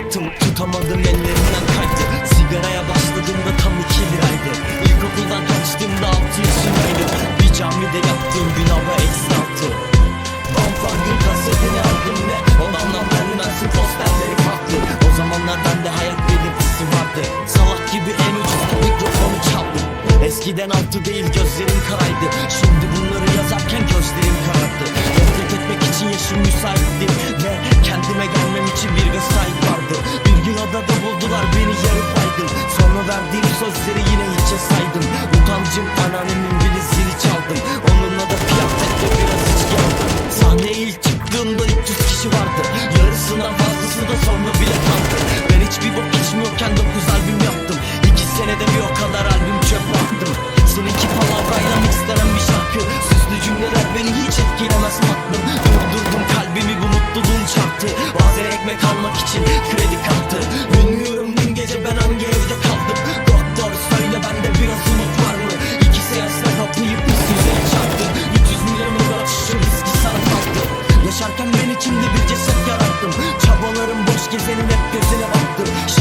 hayatım. Tutamadım ellerimden kaydı Sigaraya başladığımda tam iki liraydı. İlkokuldan kaçtığımda altı yaşındaydım. Bir camide yattığım gün hava eksi altı Bamfang'ın kasetini aldım ve Odamdan benden posterleri farklı O zamanlar bende hayat belirtisi vardı. Salak gibi en ucuz mikrofonu çaldım. Eskiden altı değil gözlerim karaydı. Şimdi bunları yazarken gözlerim karardı. Nefret etmek için yaşım gelmem için bir vesait vardı. Bir gün adada buldular beni yarı baydım Sonra verdiğim sözleri yine hiçe saydım. Utancım anneannemin bilizini çaldım. Onunla da kıyafetle biraz içki aldım Sahneye ilk çıktığımda 300 kişi vardı. Yarısından fazlası da sonra bile kaldı. Ben hiçbir bok içmiyorken 9 albüm yaptım. 2 senede bir o kadar albüm çöp attım. Seninki palavrayla mixlenen bir şarkı. Süslü cümleler beni hiç Kimsenin hep gözüne baktım